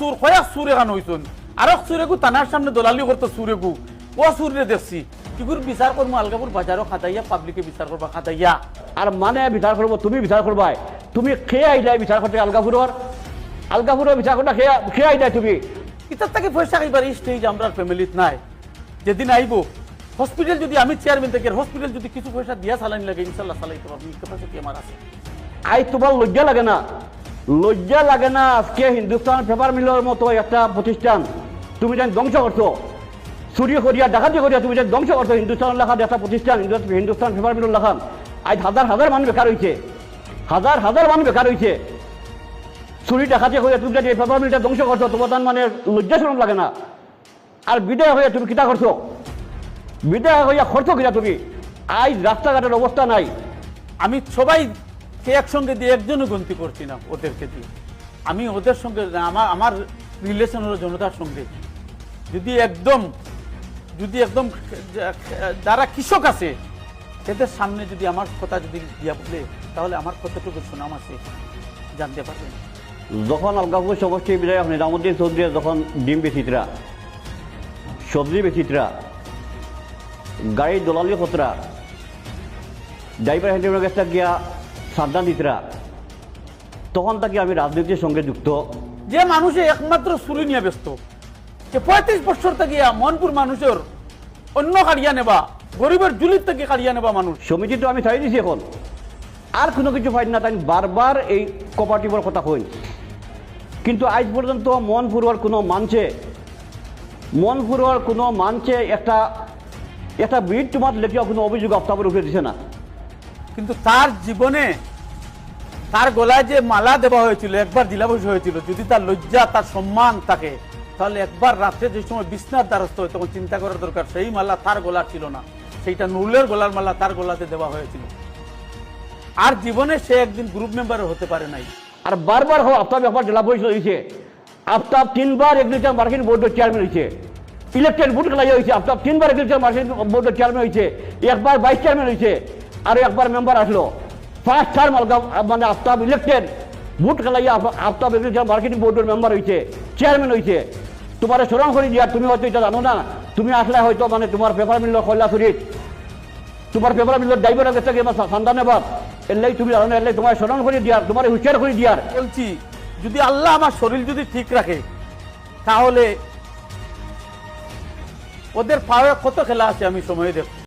সুর কয়েক সুর এখান হইছুন আরও সুরেগু তানার সামনে দলালি করতো সুরেগু ও সুরে দেখছি। কিগুর বিচার করব আলগাপুর বাজারও খাতাইয়া পাবলিকে বিচার করবা খাতাইয়া আর মানে বিচার করব তুমি বিচার করবাই তুমি খেয়ে আইলাই বিচার করতে আলগাপুরের আলগাপুরের বিচার করতে খেয়ে খেয়ে আইলাই তুমি। ইতার থেকে পয়সা খাইবার এই স্টেজ আমরা ফ্যামিলিত নাই। যেদিন আইব হসপিটাল যদি আমি চেয়ারম্যান থেকে হসপিটাল যদি কিছু পয়সা দিয়া চালানি লাগে ইনশাল্লাহ চালাইতে পারব ক্যাপাসিটি আমার আছে। আই তোমার লজ্জা লাগে না। লজ্জা লাগে না আজকে হিন্দুস্তান পেপার মিলের মতো একটা প্রতিষ্ঠান তুমি যেন ধ্বংস করছ চুরি করিয়া ডাকাতি করিয়া তুমি যেন ধ্বংস করছ হিন্দুস্তান লেখার একটা প্রতিষ্ঠান হিন্দু- হিন্দুস্তান পেপার মিলের লেখান আজ হাজার হাজার মানুষ বেকার হয়েছে হাজার হাজার মানুষ বেকার হয়েছে চুরি ডাকাতি করিয়া তুমি যদি পেপার মিলটা ধ্বংস করছ তোমার মানে লজ্জা শরম লাগে না। আর বিদায় হয়ে তুমি কিতা করছ বিদায় হইয়া খরচ কিনা তুমি। আজ রাস্তাঘাটের অবস্থা নাই। আমি সবাই কে একসঙ্গে দিয়ে একজনও গন্তি করছি না ওদেরকে দিয়ে। আমি ওদের সঙ্গে আমার আমার রিলেশন হলো জনতার সঙ্গে। যদি একদম যদি একদম যারা কৃষক আছে এদের সামনে যদি আমার কথা যদি দিয়া বলে, তাহলে আমার কতটুকু সুনাম আছে জানতে পারবেন। যখন আলগাপুর সমষ্টি বিধায়ক নিজামুদ্দিন চৌধুরী যখন ডিম বেচিতরা সবজি বেচিতরা গাড়ি দলালি খতরা ড্রাইভার হ্যান্ডের কাছে গিয়া সাবধান দিতরা তখন তাকে আমি রাজনীতির সঙ্গে যুক্ত। যে মানুষে একমাত্র চুরি নিয়ে ব্যস্ত যে পঁয়ত্রিশ বছর থেকে মনপুর মানুষের অন্য কাড়িয়া নেবা গরিবের জুলির থেকে কাড়িয়া নেবা মানুষ। সমিতি তো আমি ছাড়ি দিছি এখন। আর কোনো কিছু ফাইন না তাই বারবার এই কোপারেটিভের কথা কই। কিন্তু আজ পর্যন্ত মন ফুরোয়ার কোনো মানছে মন ফুরোয়ার কোনো মানছে একটা একটা বিট তোমার লেখিয়া কোনো অভিযোগ আফতাবের উপরে দিছে না। কিন্তু তার জীবনে তার গলায় যে মালা দেওয়া হয়েছিল, একবার জেলাবস হয়েছিল, যদি তার লজ্জা, তার সম্মান থাকে, তাহলে একবার রাত্রে যে সময় বিছনার দ্বারস্থ হয়, তখন চিন্তা করার দরকার, সেই মালা তার গলার ছিল না। সেইটা নুলের গলার মালা তার গলাতে দেওয়া হয়েছিল। আর জীবনে সে একদিন গ্রুপ মেম্বার হতে পারে নাই। আর বারবার হোক আফতাব একবার জেলা পরিষদ হয়েছে। আফতাব তিনবার এগ্রিকালচার মার্কেটিং বোর্ডের চেয়ারম্যান হয়েছে। ইলেকটেড বুট খেলা হয়েছে। আফতাব তিনবার এগ্রিকালচার মার্কেটিং বোর্ডের চেয়ারম্যান হয়েছে। একবার ভাইস চেয়ারম্যান হয়েছে। আর একবার মেম্বার আসলো। ফার্স্ট টার্ম মানে আফতাব ইলেকটেড বুট খেলাইয়া আফ- আফতাব এগ্রিকালচার মার্কেটিং বোর্ডের মেম্বার হয়েছে চেয়ারম্যান হয়েছে তোমার স্মরণ করে দিয়া, তুমি হয়তো এটা জানো না। তুমি আসলে হয়তো মানে তোমার পেপার মিলল কয়লাচুরিত তোমার পেপার মিলল ড্রাইভারের কাছে গিয়ে সন্ধানাবাদ এলাই তুমি জানো না এলাই তোমার স্মরণ করে দিয়ার তোমার হুঁশিয়ার করে দিয়ার বলছি, যদি আল্লাহ আমার শরীর যদি ঠিক রাখে, তাহলে ওদের পাওয়া কত খেলা আছে আমি সময় দেখব।